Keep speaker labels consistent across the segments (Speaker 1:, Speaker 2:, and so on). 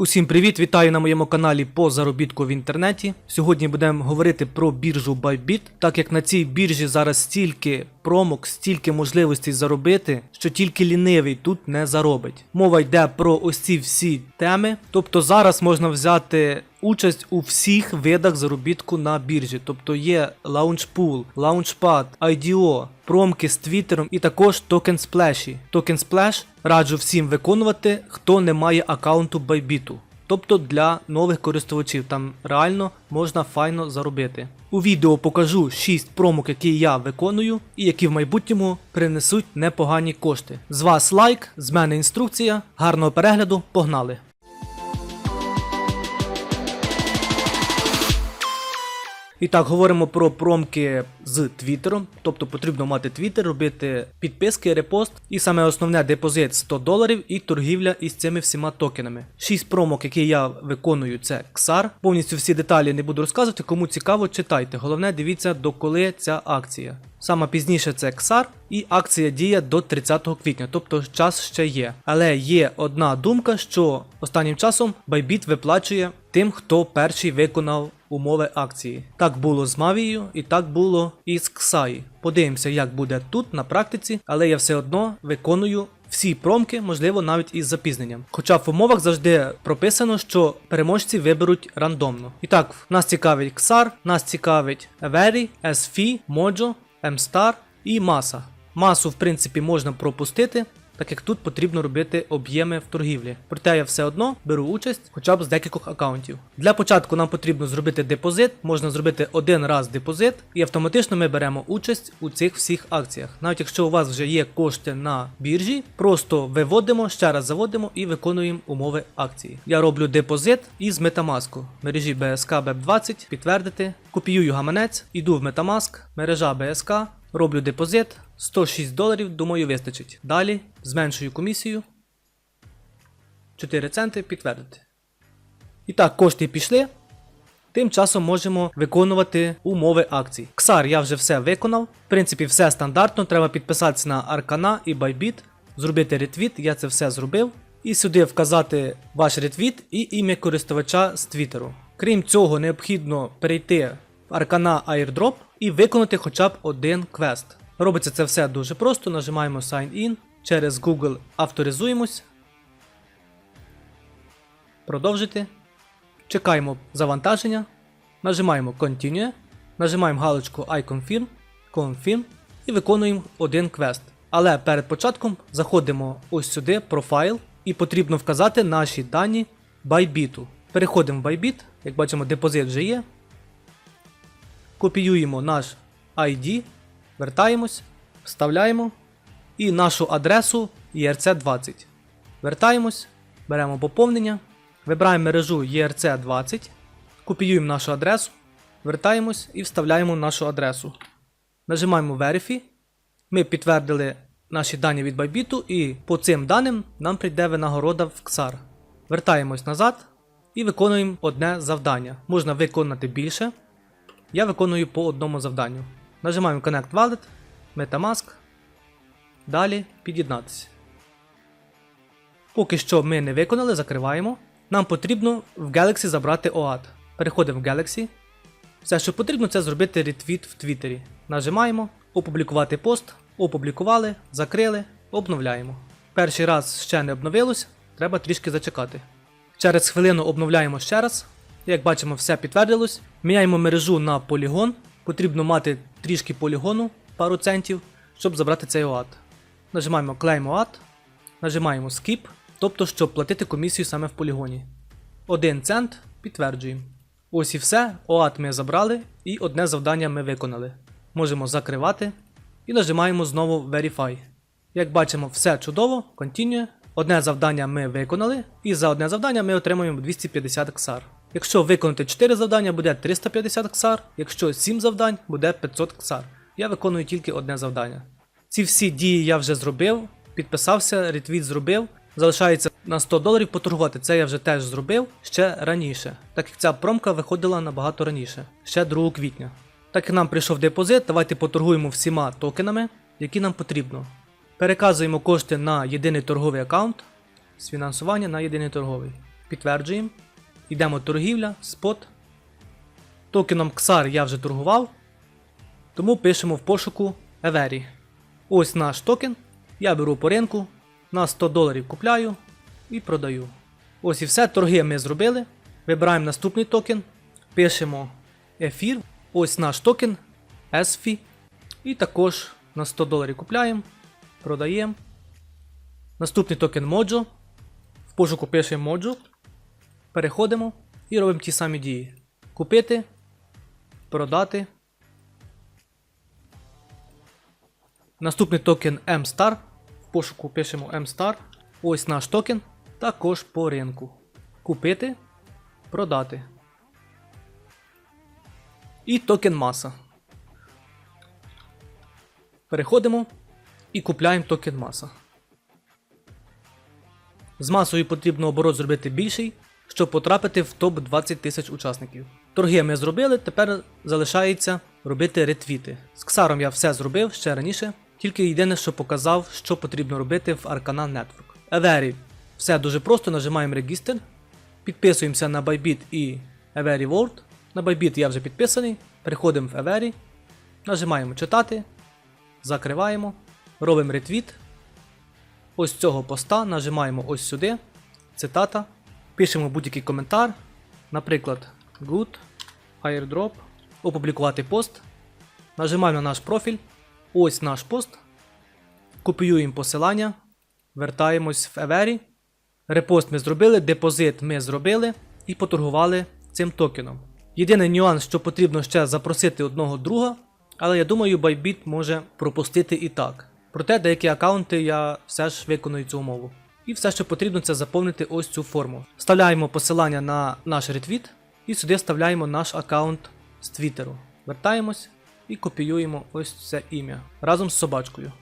Speaker 1: Усім привіт! Вітаю на моєму каналі по заробітку в інтернеті. Сьогодні будемо говорити про біржу Bybit, так як на цій біржі зараз стільки промок, стільки можливостей заробити, що тільки лінивий тут не заробить. Мова йде про ось ці всі теми. Тобто зараз можна взяти участь у всіх видах заробітку на біржі. Тобто є Launchpool, Launchpad, IDO, промки з твіттером і також токен сплеші. Токен сплеш раджу всім виконувати, хто не має аккаунту Bybit. Тобто для нових користувачів там реально можна файно заробити. У відео покажу 6 промок, які я виконую, і які в майбутньому принесуть непогані кошти. З вас лайк, з мене інструкція. Гарного перегляду, погнали! І так, говоримо про промки з Твіттером. Тобто потрібно мати Твіттер, робити підписки, репост. І саме основне депозит 100 доларів і торгівля із цими всіма токенами. Шість промок, які я виконую, це XAR. Повністю всі деталі не буду розказувати. Кому цікаво, читайте. Головне, дивіться, доколи ця акція. Саме пізніше це XAR, і акція діє до 30 квітня, тобто час ще є. Але є одна думка, що останнім часом Bybit виплачує тим, хто перший виконав умови акції. Так було з Мавією і так було і з Ксаї. Подивимося, як буде тут на практиці, але я все одно виконую. Всі промки, можливо, навіть із запізненням. Хоча в умовах завжди прописано, що переможці виберуть рандомно. І так, нас цікавить XAR, нас цікавить Every, SFI, Mojo, MStar і маса. Масу, в принципі, можна пропустити, так як тут потрібно робити об'єми в торгівлі. Проте я все одно беру участь хоча б з декількох аккаунтів. Для початку нам потрібно зробити депозит, можна зробити один раз депозит, і автоматично ми беремо участь у цих всіх акціях. Навіть якщо у вас вже є кошти на біржі, просто виводимо, ще раз заводимо і виконуємо умови акції. Я роблю депозит із Metamask. мережі BSK BEP20, підтвердити, копіюю гаманець, іду в Metamask, мережа BSK, роблю депозит. 106 доларів, думаю, вистачить. Далі зменшую комісію. 4 центи підтвердити. І так, кошти пішли. Тим часом можемо виконувати умови акцій. XAR я вже все виконав. В принципі, все стандартно. Треба підписатися на Аркана і Bybit, зробити ретвіт, я це все зробив. І сюди вказати ваш ретвіт і ім'я користувача з Твіттеру. Крім цього, необхідно перейти в Аркана Airdrop і виконати хоча б один квест. Робиться це все дуже просто. Нажимаємо Sign In, через Google авторизуємось. Продовжити. Чекаємо завантаження. Нажимаємо Continue. Нажимаємо галочку I confirm, Confirm і виконуємо один квест. Але перед початком заходимо ось сюди, профайл, і потрібно вказати наші дані Bybit. Переходимо в Bybit, як бачимо, депозит вже є. Копіюємо наш ID, вертаємось, вставляємо і нашу адресу ERC20. Вертаємось, беремо поповнення, вибираємо мережу ERC20, копіюємо нашу адресу, вертаємось і вставляємо нашу адресу. Нажимаємо Verify. Ми підтвердили наші дані від Bybit і по цим даним нам прийде винагорода в XAR. Вертаємось назад і виконуємо одне завдання. Можна виконати більше. Я виконую по одному завданню. Нажимаємо Connect Wallet, Metamask. Далі під'єднатися. Поки що ми не виконали, закриваємо. Нам потрібно в Galaxy забрати OAT. Переходимо в Galaxy. Все, що потрібно, це зробити ретвіт в Твіттері. Нажимаємо, опублікувати пост, опублікували, закрили, обновляємо. Перший раз ще не обновилось, треба трішки зачекати. Через хвилину обновляємо ще раз. Як бачимо, все підтвердилось. Міняємо мережу на полігон. Потрібно мати трішки полігону, пару центів, щоб забрати цей OAT. Нажимаємо Claim OAT, нажимаємо Skip, тобто, щоб платити комісію саме в полігоні. 1 цент підтверджуємо. Ось і все. OAT ми забрали і одне завдання ми виконали. Можемо закривати і нажимаємо знову Verify. Як бачимо, все чудово, Continue. Одне завдання ми виконали, і за одне завдання ми отримуємо 250 XR. Якщо виконати 4 завдання, буде 350 XR, якщо 7 завдань, буде 500 XR. Я виконую тільки одне завдання. Ці всі дії я вже зробив, підписався, ретвіт зробив. Залишається на 100 доларів поторгувати. Це я вже теж зробив ще раніше, так як ця промка виходила набагато раніше, ще 2 квітня. Так як нам прийшов депозит, давайте поторгуємо всіма токенами, які нам потрібно. Переказуємо кошти на єдиний торговий аккаунт з фінансування на єдиний торговий. Підтверджуємо. Йдемо торгівля, спот. Токеном XAR я вже торгував. Тому пишемо в пошуку Everi. Ось наш токен. Я беру по ринку. На 100 доларів купляю і продаю. Ось і все. Торги ми зробили. Вибираємо наступний токен. Пишемо ефір. Ось наш токен ESFI. І також на 100 доларів купляємо. Продаємо. Наступний токен Mojo. В пошуку пишемо Mojo. Переходимо і робимо ті самі дії. Купити, продати. Наступний токен M-Star. В пошуку пишемо M-Star. Ось наш токен. Також по ринку. Купити, продати. І токен маса. Переходимо і купляємо токен маса. З масою потрібно оборот зробити більший, щоб потрапити в топ 20 тисяч учасників. Торги ми зробили, тепер залишається робити ретвіти. З Ксаром я все зробив ще раніше, тільки єдине, що показав, що потрібно робити в Arcana Network. Евері все дуже просто, нажимаємо регістр, підписуємося на Bybit і Every World. На Bybit я вже підписаний, переходимо в Every, нажимаємо читати, закриваємо, робимо ретвіт. Ось цього поста нажимаємо ось сюди, цитата, пишемо будь-який коментар, наприклад, good, airdrop, опублікувати пост, нажимаємо на наш профіль, ось наш пост, копіюємо посилання, вертаємось в Everi, репост ми зробили, депозит ми зробили і поторгували цим токеном. Єдиний нюанс, що потрібно ще запросити одного друга, але я думаю, Bybit може пропустити і так. Проте деякі аккаунти я все ж виконую цю умову. І все, що потрібно, це заповнити ось цю форму. Вставляємо посилання на наш ретвіт і сюди вставляємо наш аккаунт з Твіттеру. Вертаємось і копіюємо ось це ім'я разом з собачкою.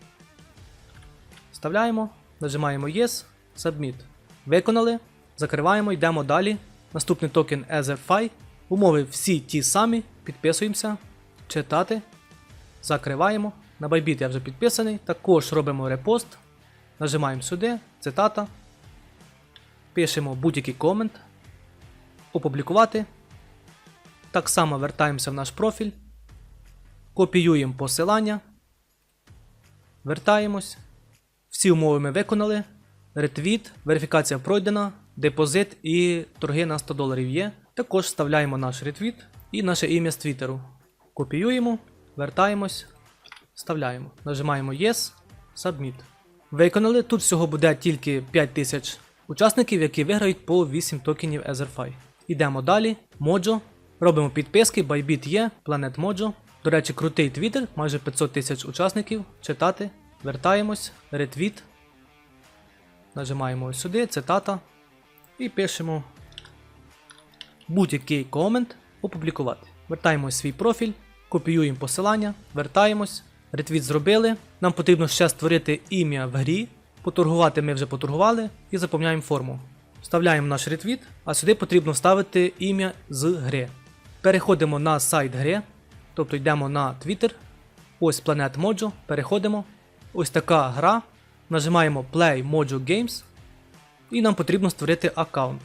Speaker 1: Вставляємо, нажимаємо Yes, Submit. Виконали, закриваємо, йдемо далі. Наступний токен EtherFi. Умови всі ті самі. Підписуємося, читати. Закриваємо. На Bybit я вже підписаний. Також робимо репост. Нажимаємо сюди, цитата. Пишемо будь-який комент. Опублікувати. Так само вертаємося в наш профіль. Копіюємо посилання. Вертаємось. Всі умови ми виконали. Ретвіт, верифікація пройдена, депозит і торги на 100 доларів є. Також вставляємо наш ретвіт і наше ім'я з Твіттеру. Копіюємо, вертаємось, вставляємо. Нажимаємо Yes, Submit. Виконали. Тут всього буде тільки 5000 учасників, які виграють по 8 токенів EtherFi. Йдемо далі. Mojo. Робимо підписки, Bybit є, Planet Mojo. До речі, крутий твіттер, майже 500 тисяч учасників. Читати. Вертаємось, ретвіт. Нажимаємо ось сюди, цитата. І пишемо будь-який комент опублікувати. Вертаємось в свій профіль, копіюємо посилання, вертаємось, ретвіт зробили. Нам потрібно ще створити ім'я в грі. Поторгувати ми вже поторгували і заповняємо форму. Вставляємо наш ретвіт, а сюди потрібно вставити ім'я з гри. Переходимо на сайт гри, тобто йдемо на Twitter. Ось Planet Mojo, переходимо. Ось така гра. Нажимаємо Play Mojo Games. І нам потрібно створити аккаунт.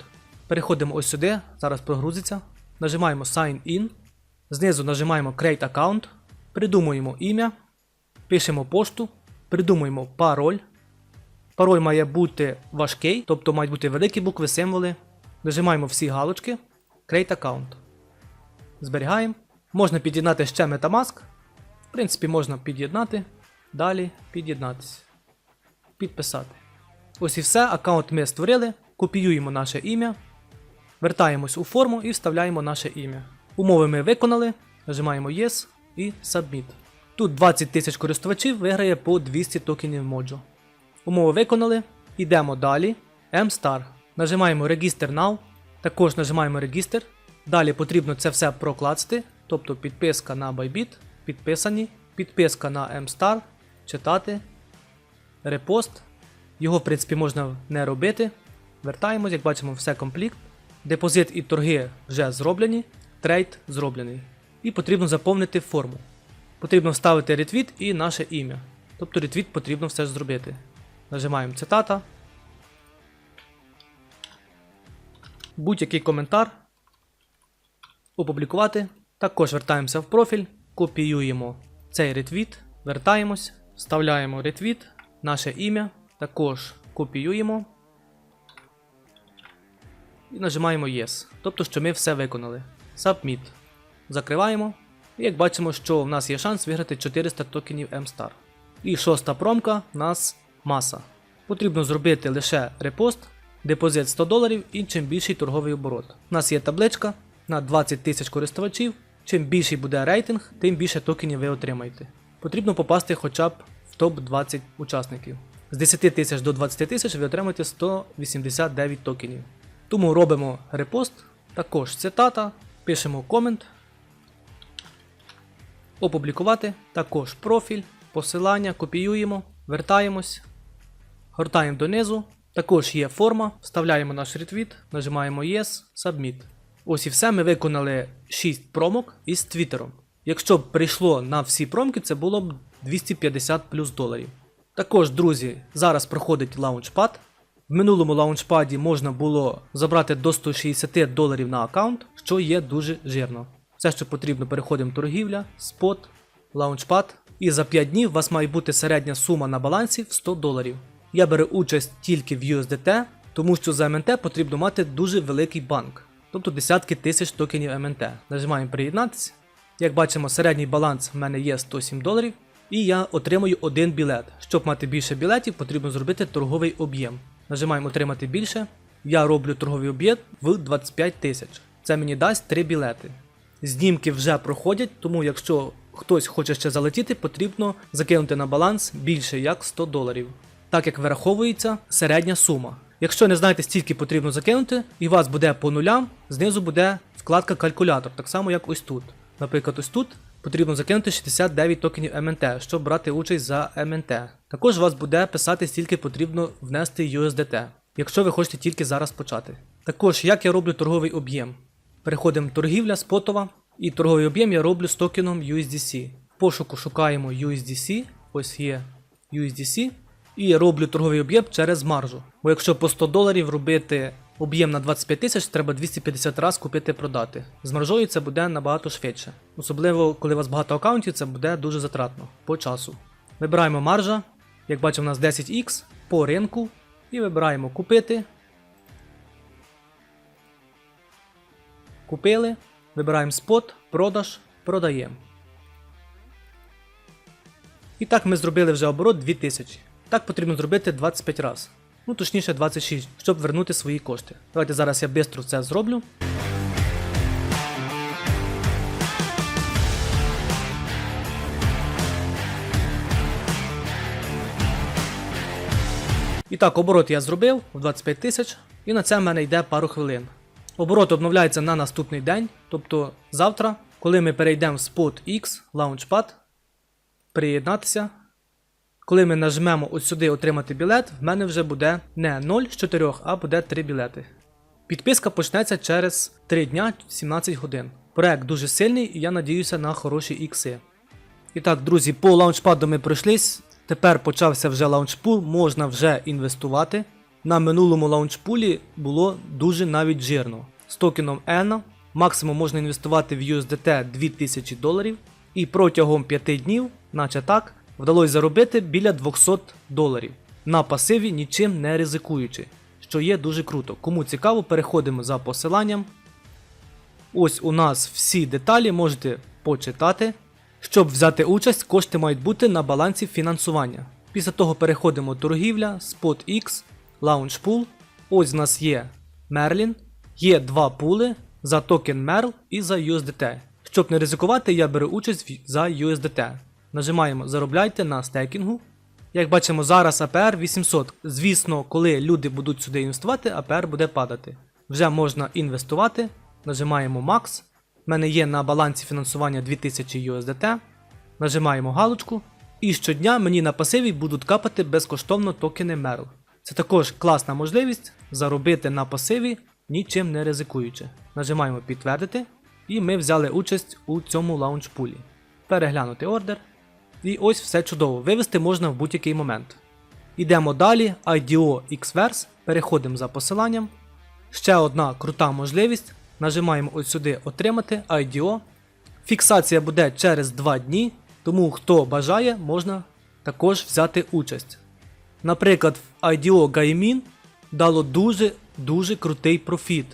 Speaker 1: Переходимо ось сюди, зараз прогрузиться. Нажимаємо Sign In. Знизу нажимаємо Create Account. Придумуємо ім'я. Пишемо пошту. Придумуємо пароль. Пароль має бути важкий, тобто мають бути великі букви, символи. Нажимаємо всі галочки. Create Account. Зберігаємо. Можна під'єднати ще Metamask. В принципі, можна під'єднати. Далі під'єднатися. Підписати. Ось і все. Аккаунт ми створили. Копіюємо наше ім'я. Вертаємось у форму і вставляємо наше ім'я. Умови ми виконали. Нажимаємо Yes і Submit. Тут 20 тисяч користувачів виграє по 200 токенів Mojo. Умови виконали. Йдемо далі. MStar. Нажимаємо Register Now. Також нажимаємо Register. Далі потрібно це все прокласти. Тобто підписка на Bybit, підписані, підписка на MStar, читати, репост. Його, в принципі, можна не робити. Вертаємось, як бачимо, все комплект. Депозит і торги вже зроблені, трейд зроблений. І потрібно заповнити форму. Потрібно вставити ретвіт і наше ім'я. Тобто ретвіт потрібно все ж зробити. Нажимаємо цитата. будь-який коментар, опублікувати. Також вертаємося в профіль, копіюємо цей ретвіт, вертаємось, вставляємо ретвіт, наше ім'я, також копіюємо і нажимаємо Yes. Тобто, що ми все виконали. Submit. Закриваємо. Як бачимо, що в нас є шанс виграти 400 токенів MSTAR. І шоста промка в нас маса. Потрібно зробити лише репост, депозит 100 доларів і чим більший торговий оборот. У нас є табличка на 20 тисяч користувачів. Чим більший буде рейтинг, тим більше токенів ви отримаєте. Потрібно попасти хоча б в топ-20 учасників. З 10 тисяч до 20 тисяч ви отримаєте 189 токенів. Тому робимо репост, також цитата, пишемо комент, опублікувати, також профіль, посилання, копіюємо, вертаємось, гортаємо донизу. Також є форма, вставляємо наш ретвіт, нажимаємо Yes, Submit. Ось і все. Ми виконали 6 промок із твіттером. Якщо б прийшло на всі промки, це було б 250 плюс доларів. Також, друзі, зараз проходить лаунчпад. В минулому лаунчпаді можна було забрати до 160 доларів на аккаунт, що є дуже жирно. Все, що потрібно, переходимо торгівля, спот, лаунчпад. І за 5 днів у вас має бути середня сума на балансі в 100 доларів. Я беру участь тільки в USDT, тому що за МНТ потрібно мати дуже великий банк, тобто десятки тисяч токенів МНТ. Нажимаємо приєднатися. Як бачимо, середній баланс в мене є 107 доларів, і я отримую один білет. Щоб мати більше білетів, потрібно зробити торговий об'єм. Нажимаємо отримати більше. Я роблю торговий об'єм в 25 тисяч. Це мені дасть 3 білети. Знімки вже проходять, тому якщо хтось хоче ще залетіти, потрібно закинути на баланс більше як 100 доларів, так як вираховується середня сума. Якщо не знаєте, стільки потрібно закинути, і вас буде по нулям, знизу буде вкладка калькулятор, так само як ось тут. Наприклад, ось тут потрібно закинути 69 токенів МНТ, щоб брати участь за МНТ. Також вас буде писати, стільки потрібно внести USDT, якщо ви хочете тільки зараз почати. Також як я роблю торговий об'єм. Переходимо торгівля спотова, і торговий об'єм я роблю з токеном USDC. В пошуку шукаємо USDC, ось є USDC, і я роблю торговий об'єм через маржу. Бо якщо по 100 доларів робити об'єм на 25 тисяч, треба 250 разів купити продати. З маржою це буде набагато швидше. Особливо, коли у вас багато аккаунтів, це буде дуже затратно по часу. Вибираємо маржа, як бачимо, у нас 10х по ринку. І вибираємо купити. Купили. Вибираємо спот, продаж, продаємо. І так ми зробили вже оборот 2000. Так потрібно зробити 25 разів. Ну точніше 26, щоб вернути свої кошти. Давайте зараз я швидко це зроблю. І так, оборот я зробив в 25 тисяч, і на це в мене йде пару хвилин. Оборот обновляється на наступний день, тобто завтра, коли ми перейдемо в Spot X Launchpad, приєднатися. Коли ми нажмемо от сюди отримати білет, в мене вже буде не 0 з 4, а буде 3 білети. Підписка почнеться через 3 дня 17 годин. Проект дуже сильний і я надіюся на хороші ікси. І так, друзі, по лаунчпаду ми пройшлись. Тепер почався вже лаунчпул, можна вже інвестувати. На минулому лаунчпулі було дуже навіть жирно. З токеном ENA максимум можна інвестувати в USDT 2000 доларів. І протягом 5 днів, наче так, вдалося заробити біля 200 доларів на пасиві, нічим не ризикуючи, що є дуже круто. Кому цікаво, переходимо за посиланням. Ось у нас всі деталі можете почитати. Щоб взяти участь, кошти мають бути на балансі фінансування. Після того переходимо торгівля, SpotX, LaunchPool. Ось у нас є Merlin, є два пули за токен MERL і за USDT. Щоб не ризикувати, я беру участь в- за USDT. Нажимаємо Заробляйте на стейкінгу. Як бачимо, зараз APR 800. Звісно, коли люди будуть сюди інвестувати, APR буде падати. Вже можна інвестувати. Нажимаємо Max. У мене є на балансі фінансування 2000 USDT. Нажимаємо галочку. І щодня мені на пасиві будуть капати безкоштовно токени Merl. Це також класна можливість заробити на пасиві, нічим не ризикуючи. Нажимаємо підтвердити. І ми взяли участь у цьому лаунчпулі. Переглянути ордер. І ось все чудово. Вивести можна в будь-який момент. Йдемо далі, IDO Xverse, переходимо за посиланням. Ще одна крута можливість. Нажимаємо ось сюди Отримати IDO. Фіксація буде через 2 дні, тому хто бажає, можна також взяти участь. Наприклад, IDO Gaimin дало дуже дуже крутий профіт.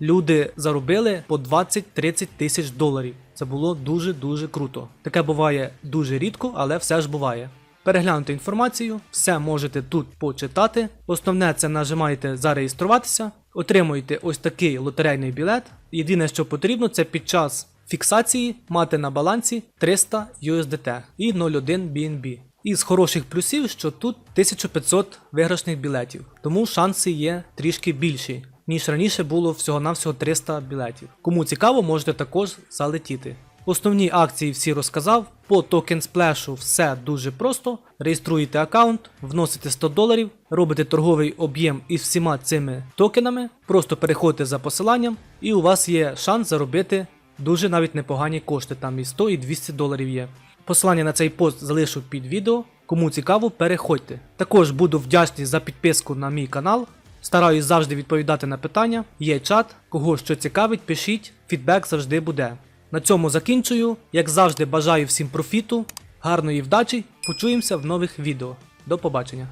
Speaker 1: Люди заробили по 20-30 тисяч доларів. Це було дуже дуже круто. Таке буває дуже рідко, але все ж буває. Переглянути інформацію, все можете тут почитати. Основне це нажимаєте зареєструватися, отримуєте ось такий лотерейний білет. Єдине, що потрібно, це під час фіксації мати на балансі 300 USDT і 0,1 BNB. Із хороших плюсів, що тут 1500 виграшних білетів, тому шанси є трішки більші, ніж раніше було всього-навсього 300 білетів. Кому цікаво, можете також залетіти. Основні акції всі розказав. По Token Splash все дуже просто. Реєструєте аккаунт, вносите 100 доларів, робите торговий об'єм із всіма цими токенами, просто переходите за посиланням, і у вас є шанс заробити дуже навіть непогані кошти. Там і 100 і 200 доларів є. Посилання на цей пост залишу під відео. Кому цікаво, переходьте. Також буду вдячний за підписку на мій канал. Стараюсь завжди відповідати на питання. Є чат, кого що цікавить, пишіть, фідбек завжди буде. На цьому закінчую. Як завжди, бажаю всім профіту, гарної вдачі. Почуємося в нових відео. До побачення.